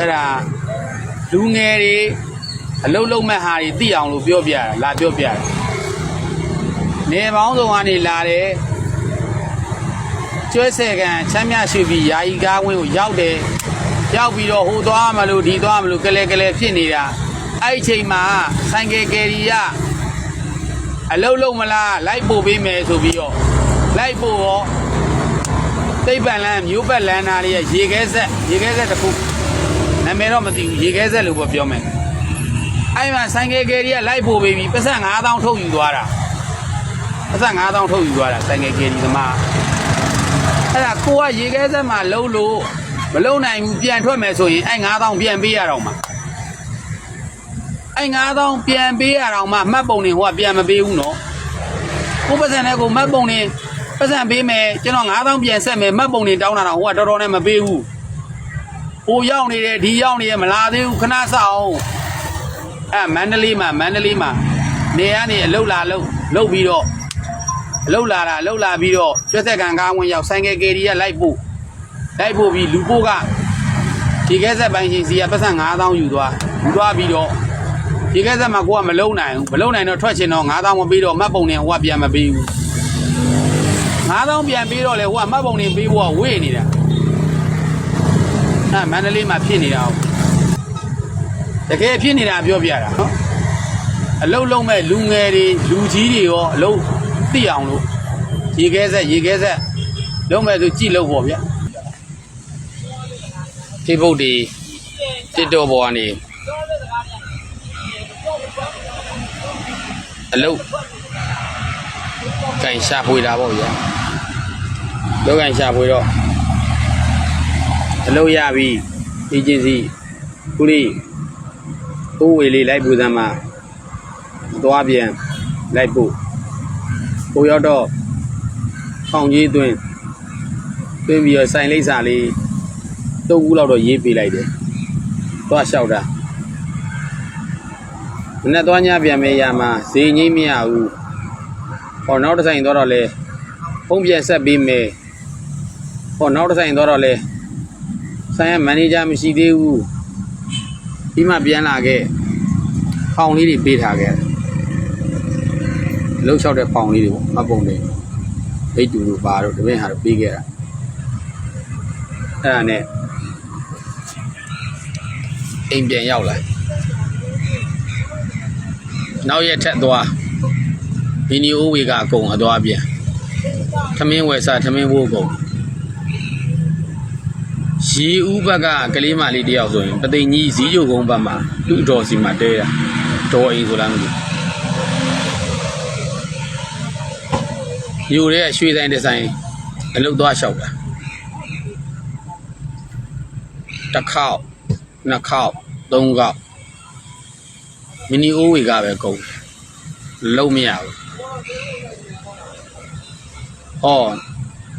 အဲ့ဒါလူငယ်တွေအလုတ်လုံးမဲ့ဟာတွေသိအောင်လို့ပြောပြတာလာပြောပြတာနေပေါင်းစုံကနေလာတယ်ကျွဲဆယ်ကန်ချမ်းမြရှိပြီးယာယီကားဝင်းကိုရောက်တယ်ရောက်ပြီးတော့ဟိုသွားမလို့ဒီသွားမလို့ကလဲကလဲဖြစ်နေတာအဲ့ဒီချိန်မှာဆိုင်ကယ်ကယ်ရီကအလုတ်လုံးမလားလိုက်ပို့ပေးမယ်ဆိုပြီးတော့လိုက်ပို့ရောသိပ်ပန်လန်းမျိုးပတ်လန်းသားလေးရဲ့ရေခဲဆက်ရေခဲဆက်တစ်ခု နာမည်တော့မသိဘူးရေခဲဆက်လို့ပဲပြောမယ်အဲ့မှာဆိုင်ကယ်ကယ်ကြီးကလိုက်ပို့ပေးပြီးပတ်စံ9000ထုတ်ယူသွားတာပတ်စံ9000ထုတ်ယူသွားတာဆိုင်ကယ်ကယ်ကြီးသမားအဲ့ဒါကိုကရေခဲဆက်မှာလုံးလို့မလုံးနိုင်ဘူးပြန်ထွက်မယ်ဆိုရင်အဲ့9000ပြန်ပေးရတော့မှာအဲ့9000ပြန်ပေးရတော့မှမှတ်ပုံနေဟိုကပြန်မပေးဘူးနော်ကိုပတ်စံနဲ့ကိုမတ်ပုံနေပတ်စံပေးမယ်ကျွန်တော်9000ပြန်ဆက်မယ်မတ်ပုံနေတောင်းတာတော့ဟိုကတော်တော်နဲ့မပေးဘူး ဟိုရောက်နေတယ်ဒီရောက်နေတယ်မလာသေးဘူးခဏစောင့်အဲမန္တလေးမှာမန္တလေးမှာနေရနေအလုတ်လာလုတ်လုတ်ပြီးတော့အလုတ်လာတာအလုတ်လာပြီးတော့ကျွတ်သက်ကန်ကားဝင်ရောက်ဆိုင်ကယ်ကယ်ရီကလိုက်ပို့လိုက်ပို့ပြီးလူပို့ကဒီကဲဆက်ပိုင်းရှင်စီကပတ်စံ9000ယူသွားယူသွားပြီးတော့ဒီကဲဆက်မှာကိုကမလုံနိုင်ဘူးမလုံနိုင်တော့ထွက်ချင်တော့9000မပေးတော့မတ်ပုံနေဟိုကပြန်မပေးဘူး9000ပြန်ပေးတော့လေဟိုကမတ်ပုံနေပေးဖို့ကဝေ့နေတာ အဲမန္တလေးမှာဖြစ်နေတာဟုတ်တကယ်ဖြစ်နေတာပြောပြတာနော်အလုတ်လုံးမဲ့လူငယ်တွေလူကြီးတွေရောအလုတ်သိအောင်လို့ရေခဲဆက်ရေခဲဆက်လုံးမဲ့ဆိုကြည့်လို့ပေါ့ဗျာ Facebook တွေ TikTok ပေါ်ကနေအလုတ်ကင်ရှာဖွေတာပေါ့ဗျာလောကင်ရှာဖွေတော့ အလုတ်ရပြီ agency ခုလေးဥဝေလေးလိုက်ပူစမ်းမှာသွားပြန်လိုက်ပို့ဟိုရောက်တော့ဖောင်ကြီးအတွင်းတွင်းပြီးတော့စိုင်လိပ်စာလေးတုပ်ကူလောက်တော့ရေးပေးလိုက်တယ်သွားလျှောက်တာမနဲ့သွားညပြန်မေးရမှာဈေးငိမ့်မရဘူးဟောနောက်တစ်ဆိုင်တော့တော့လဲဖုံးပြန်ဆက်ပေးမယ်ဟောနောက်တစ်ဆိုင်တော့တော့လဲ ဆိုင်ရမန်နေဂျာမရှိသေးဘူးပြီးမှပြန်လာခဲ့ဖောင်လေးတွေပေးထားခဲ့လှုပ်လျှောက်တဲ့ဖောင်လေးတွေပေါ့မပုံတွေဒိတ်တူတို့ပါတော့တပည့်ဟာတော့ပေးခဲ့တာအဲ့ဒါနဲ့အိမ်ပြန်ရောက်လာနောက်ရက်ထက်သွားဗီနီယိုဝေကအကုန်အသွားပြန်ထမင်းဝယ်စားထမင်းဝိုးကုန် ရီဦးဘက်ကကလေးမလေးတယောက်ဆိုရင်ပသိမ်ကြီးဇီးကြိုကုန်းဘက်မှာသူ့အတော်စီမှာတဲတာဒေါ်အိမ်ဆိုလားမသိဘူးယူရဲရွှေဆိုင်ဒီဇိုင်းအလုပ်သွားလျှောက်တာတစ်ခေါက်နှစ်ခေါက်သုံးခေါက်မီနီအိုးဝေကပဲကုန်လုံးမရဘူး။အော်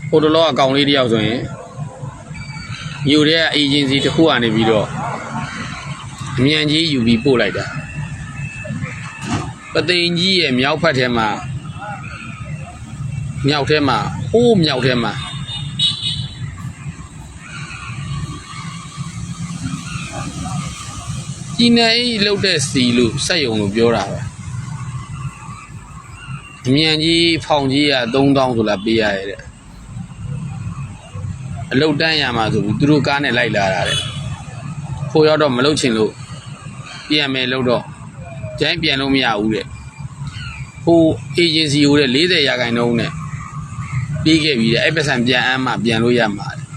ဟိုတလောအကောင်လေးတယောက်ဆိုရင် မြို့တဲ့အေဂျင်စီတစ်ခုကနေပြီးတော့အမြန်ကြီးယူပြီးပို့လိုက်တာ။ပသိမ်ကြီးရဲ့မြောက်ဖက်ထဲမှာမြောက်ထဲမှာဟိုးမြောက်ထဲမှာကြီးနေလှုပ်တဲ့စီလို့စက်ယုံလို့ပြောတာပဲအမြန်ကြီးဖောင်ကြီးက3000ဆိုလာပေးရရဲ့တဲ့ အလုတ်တန်းရမှာဆိုပြီးသူတို့ကားနဲ့လိုက်လာတာတဲ့ခိုးရောက်တော့မလုတ်ချင်လို့ပြန်မယ်လို့တော့ကျန်းပြန်လို့မရဘူးတဲ့ဟိုအေဂျင်စီဟိုတဲ့40ရာခိုင်နှုန်းနဲ့ပြီးခဲ့ပြီတဲ့အဲ့ပတ်စံပြန်အမ်းမှပြန်လို့ရမှာတဲ့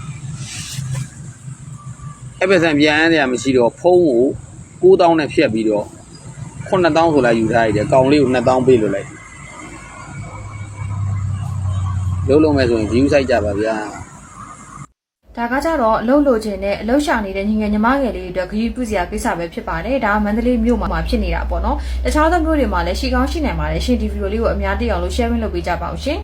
အဲ့ပတ်စံပြန်အမ်းတယ်မရှိတော့ဖုံးကို9000နဲ့ဖြတ်ပြီးတော့9000ဆိုလာယူထားရတယ်ကောင်လေးကို2000ပေးလို့လိုက်လုံးလုံးမဲ့ဆိုရင် view site ကြပါဗျာ ဒါကကြတော့အလုပ်လိုချင်တဲ့အလုပ်ရှာနေတဲ့ညီငယ်ညီမငယ်လေးတွေအတွက်ဂရုပြုစရာကိစ္စပဲဖြစ်ပါတယ်ဒါကမန္တလေးမြို့မှာဖြစ်နေတာပေါ့နော်တခြားသောမြို့တွေမှာလည်းရှိကောင်းရှိနိုင်ပါတယ်ရှင်ဒီဗီဒီယိုလေးကိုအများသိအောင်လို့ share လုပ်ပေးကြပါဦးရှင်